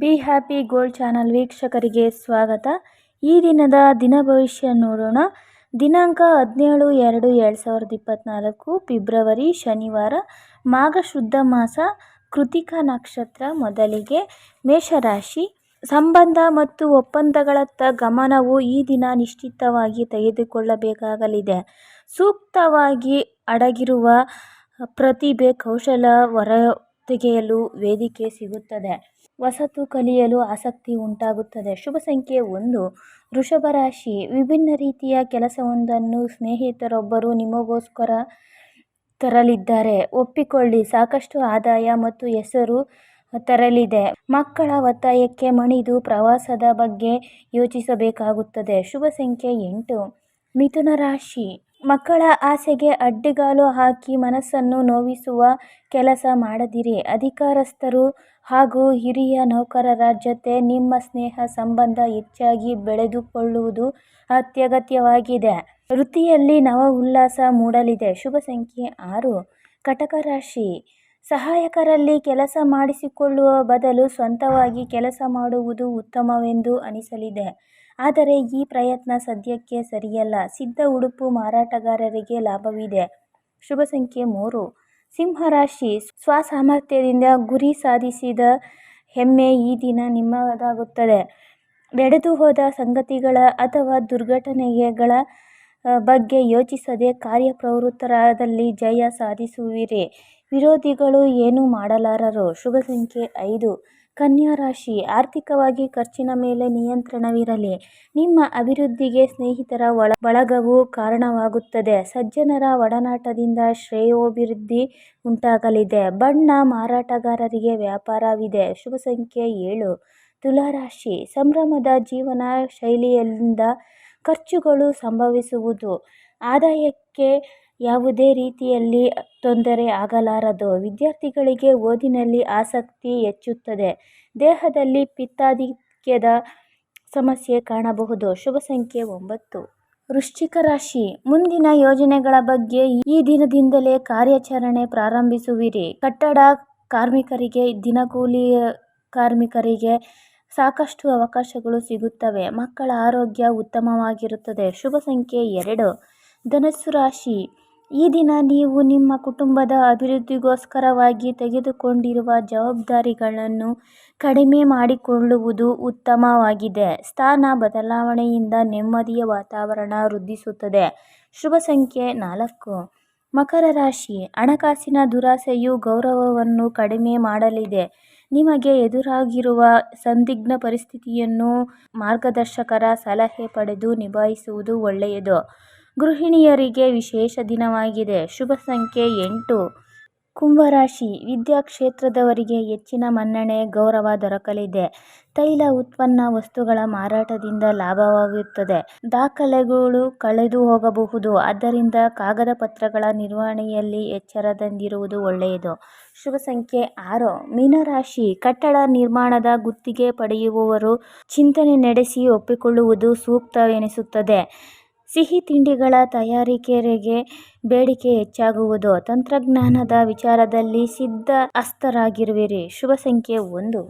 Be happy gold channel ವೀಕ್ಷಕರಿಗೆ ಸ್ವಾಗತ. ಈ ದಿನದ ದಿನ ಭವಿಷ್ಯ ನೋಡೋಣ. ದಿನಾಂಕ ಹದಿನೇಳು ಎರಡು ಎರಡು ಸಾವಿರದ ಇಪ್ಪತ್ತ್ನಾಲ್ಕು ಫೆಬ್ರವರಿ, ಶನಿವಾರ ಮಾಘ ಶುದ್ಧ ಮಾಸ, ಕೃತಿಕ ನಕ್ಷತ್ರ ಮೊದಲಿಗೆ ಮೇಷರಾಶಿ. ಸಂಬಂಧ ಮತ್ತು ಒಪ್ಪಂದಗಳತ್ತ ಗಮನವು ಈ ದಿನ ನಿಶ್ಚಿತವಾಗಿ ತೆಗೆದುಕೊಳ್ಳಬೇಕಾಗಲಿದೆ. ಸೂಕ್ತವಾಗಿ ಅಡಗಿರುವ ಪ್ರತಿಭೆ, ಕೌಶಲ ಹೊರತೆಗೆಯಲು ವೇದಿಕೆ ಸಿಗುತ್ತದೆ. ಹೊಸತು ಕಲಿಯಲು ಆಸಕ್ತಿ ಉಂಟಾಗುತ್ತದೆ. ಶುಭ ಸಂಖ್ಯೆ ಒಂದು. ವೃಷಭ ರಾಶಿ. ವಿಭಿನ್ನ ರೀತಿಯ ಕೆಲಸವೊಂದನ್ನು ಸ್ನೇಹಿತರೊಬ್ಬರು ನಿಮಗೋಸ್ಕರ ತರಲಿದ್ದಾರೆ. ಒಪ್ಪಿಕೊಳ್ಳಿ. ಸಾಕಷ್ಟು ಆದಾಯ ಮತ್ತು ಹೆಸರು ತರಲಿದೆ. ಮಕ್ಕಳ ಒತ್ತಾಯಕ್ಕೆ ಮಣಿದು ಪ್ರವಾಸದ ಬಗ್ಗೆ ಯೋಚಿಸಬೇಕಾಗುತ್ತದೆ. ಶುಭ ಸಂಖ್ಯೆ ಎಂಟು. ಮಿಥುನ ರಾಶಿ. ಮಕ್ಕಳ ಆಸೆಗೆ ಅಡ್ಡಿಗಾಲು ಹಾಕಿ ಮನಸ್ಸನ್ನು ನೋವಿಸುವ ಕೆಲಸ ಮಾಡದಿರಿ. ಅಧಿಕಾರಸ್ಥರು ಹಾಗೂ ಹಿರಿಯ ನೌಕರರ ಜೊತೆ ನಿಮ್ಮ ಸ್ನೇಹ ಸಂಬಂಧ ಹೆಚ್ಚಾಗಿ ಬೆಳೆದುಕೊಳ್ಳುವುದು ಅತ್ಯಗತ್ಯವಾಗಿದೆ. ವೃತ್ತಿಯಲ್ಲಿ ನವ ಉಲ್ಲಾಸ ಮೂಡಲಿದೆ. ಶುಭ ಸಂಖ್ಯೆ ಆರು. ಕಟಕ ರಾಶಿ. ಸಹಾಯಕರಲ್ಲಿ ಕೆಲಸ ಮಾಡಿಸಿಕೊಳ್ಳುವ ಬದಲು ಸ್ವಂತವಾಗಿ ಕೆಲಸ ಮಾಡುವುದು ಉತ್ತಮವೆಂದು ಅನಿಸಲಿದೆ. ಆದರೆ ಈ ಪ್ರಯತ್ನ ಸದ್ಯಕ್ಕೆ ಸರಿಯಲ್ಲ. ಸಿದ್ಧ ಉಡುಪು ಮಾರಾಟಗಾರರಿಗೆ ಲಾಭವಿದೆ. ಶುಭ ಸಂಖ್ಯೆ ಮೂರು. ಸಿಂಹರಾಶಿ ಸ್ವಸಾಮರ್ಥ್ಯದಿಂದ ಗುರಿ ಸಾಧಿಸಿದ ಹೆಮ್ಮೆ ಈ ದಿನ ನಿಮ್ಮದಾಗುತ್ತದೆ. ಬೆಳೆದು ಹೋದ ಸಂಗತಿಗಳ ಅಥವಾ ದುರ್ಘಟನೆಗಳ ಬಗ್ಗೆ ಯೋಚಿಸದೆ ಕಾರ್ಯಪ್ರವೃತ್ತರಾದಲ್ಲಿ ಜಯ ಸಾಧಿಸುವಿರಿ. ವಿರೋಧಿಗಳು ಏನೂ ಮಾಡಲಾರರು ಶುಭ ಸಂಖ್ಯೆ ಐದು. ಕನ್ಯಾ ರಾಶಿ, ಆರ್ಥಿಕವಾಗಿ ಖರ್ಚಿನ ಮೇಲೆ ನಿಯಂತ್ರಣವಿರಲಿ. ನಿಮ್ಮ ಅಭಿವೃದ್ಧಿಗೆ ಸ್ನೇಹಿತರ ಒಳ, ಬಳಗವು ಕಾರಣವಾಗುತ್ತದೆ. ಸಜ್ಜನರ ಒಡನಾಟದಿಂದ ಶ್ರೇಯೋಭಿವೃದ್ಧಿ ಉಂಟಾಗಲಿದೆ. ಬಣ್ಣ ಮಾರಾಟಗಾರರಿಗೆ ವ್ಯಾಪಾರವಿದೆ. ಶುಭ ಸಂಖ್ಯೆ ಏಳು. ತುಲಾರಾಶಿ ಸಂಭ್ರಮದ ಜೀವನ ಶೈಲಿಯಿಂದ ಖರ್ಚುಗಳು ಸಂಭವಿಸುವುದು. ಆದಾಯಕ್ಕೆ ಯಾವುದೇ ರೀತಿಯಲ್ಲಿ ತೊಂದರೆ ಆಗಲಾರದು. ವಿದ್ಯಾರ್ಥಿಗಳಿಗೆ ಓದಿನಲ್ಲಿ ಆಸಕ್ತಿ ಹೆಚ್ಚುತ್ತದೆ. ದೇಹದಲ್ಲಿ ಪಿತ್ತಾಧಿಕ್ಯದ ಸಮಸ್ಯೆ ಕಾಣಬಹುದು. ಶುಭ ಸಂಖ್ಯೆ ಒಂಬತ್ತು. ವೃಶ್ಚಿಕ ರಾಶಿ. ಮುಂದಿನ ಯೋಜನೆಗಳ ಬಗ್ಗೆ ಈ ದಿನದಿಂದಲೇ ಕಾರ್ಯಾಚರಣೆ ಪ್ರಾರಂಭಿಸುವಿರಿ. ಕಟ್ಟಡ ಕಾರ್ಮಿಕರಿಗೆ ದಿನಕೂಲಿ ಕಾರ್ಮಿಕರಿಗೆ ಸಾಕಷ್ಟು ಅವಕಾಶಗಳು ಸಿಗುತ್ತವೆ. ಮಕ್ಕಳ ಆರೋಗ್ಯ ಉತ್ತಮವಾಗಿರುತ್ತದೆ. ಶುಭ ಸಂಖ್ಯೆ ಎರಡು. ಧನಸ್ಸು ರಾಶಿ. ಈ ದಿನ ನೀವು ನಿಮ್ಮ ಕುಟುಂಬದ ಅಭಿವೃದ್ಧಿಗೋಸ್ಕರವಾಗಿ ತೆಗೆದುಕೊಂಡಿರುವ ಜವಾಬ್ದಾರಿಗಳನ್ನು ಕಡಿಮೆ ಮಾಡಿಕೊಳ್ಳುವುದು ಉತ್ತಮವಾಗಿದೆ. ಸ್ಥಾನ ಬದಲಾವಣೆಯಿಂದ ನೆಮ್ಮದಿಯ ವಾತಾವರಣ ವೃದ್ಧಿಸುತ್ತದೆ. ಶುಭ ಸಂಖ್ಯೆ ನಾಲ್ಕು. ಮಕರ ರಾಶಿ. ಹಣಕಾಸಿನ ದುರಾಸೆಯು ಗೌರವವನ್ನು ಕಡಿಮೆ ಮಾಡಲಿದೆ. ನಿಮಗೆ ಎದುರಾಗಿರುವ ಸಂದಿಗ್ಧ ಪರಿಸ್ಥಿತಿಯನ್ನು ಮಾರ್ಗದರ್ಶಕರ ಸಲಹೆ ಪಡೆದು ನಿಭಾಯಿಸುವುದು ಒಳ್ಳೆಯದು. ಗೃಹಿಣಿಯರಿಗೆ ವಿಶೇಷ ದಿನವಾಗಿದೆ. ಶುಭ ಸಂಖ್ಯೆ ಎಂಟು. ಕುಂಭರಾಶಿ ವಿದ್ಯಾಕ್ಷೇತ್ರದವರಿಗೆ ಹೆಚ್ಚಿನ ಮನ್ನಣೆ, ಗೌರವ ದೊರಕಲಿದೆ. ತೈಲ ಉತ್ಪನ್ನ ವಸ್ತುಗಳ ಮಾರಾಟದಿಂದ ಲಾಭವಾಗುತ್ತದೆ. ದಾಖಲೆಗಳು ಕಳೆದು ಹೋಗಬಹುದು. ಆದ್ದರಿಂದ ಕಾಗದ ಪತ್ರಗಳ ನಿರ್ವಹಣೆಯಲ್ಲಿ ಎಚ್ಚರದಿಂದಿರುವುದು ಒಳ್ಳೆಯದು. ಶುಭ ಸಂಖ್ಯೆ ಆರು. ಮೀನರಾಶಿ ಕಟ್ಟಡ ನಿರ್ಮಾಣದ ಗುತ್ತಿಗೆ ಪಡೆಯುವವರು ಚಿಂತನೆ ನಡೆಸಿ ಒಪ್ಪಿಕೊಳ್ಳುವುದು ಸೂಕ್ತವೆನಿಸುತ್ತದೆ. ಸಿಹಿ ತಿಂಡಿಗಳ ತಯಾರಿಕೆರೆಗೆ ಬೇಡಿಕೆ ಹೆಚ್ಚಾಗುವುದು. ತಂತ್ರಜ್ಞಾನದ ವಿಚಾರದಲ್ಲಿ ಸಿದ್ಧ ಹಸ್ತರಾಗಿರುವಿರಿ ಶುಭ ಸಂಖ್ಯೆ ಒಂದು.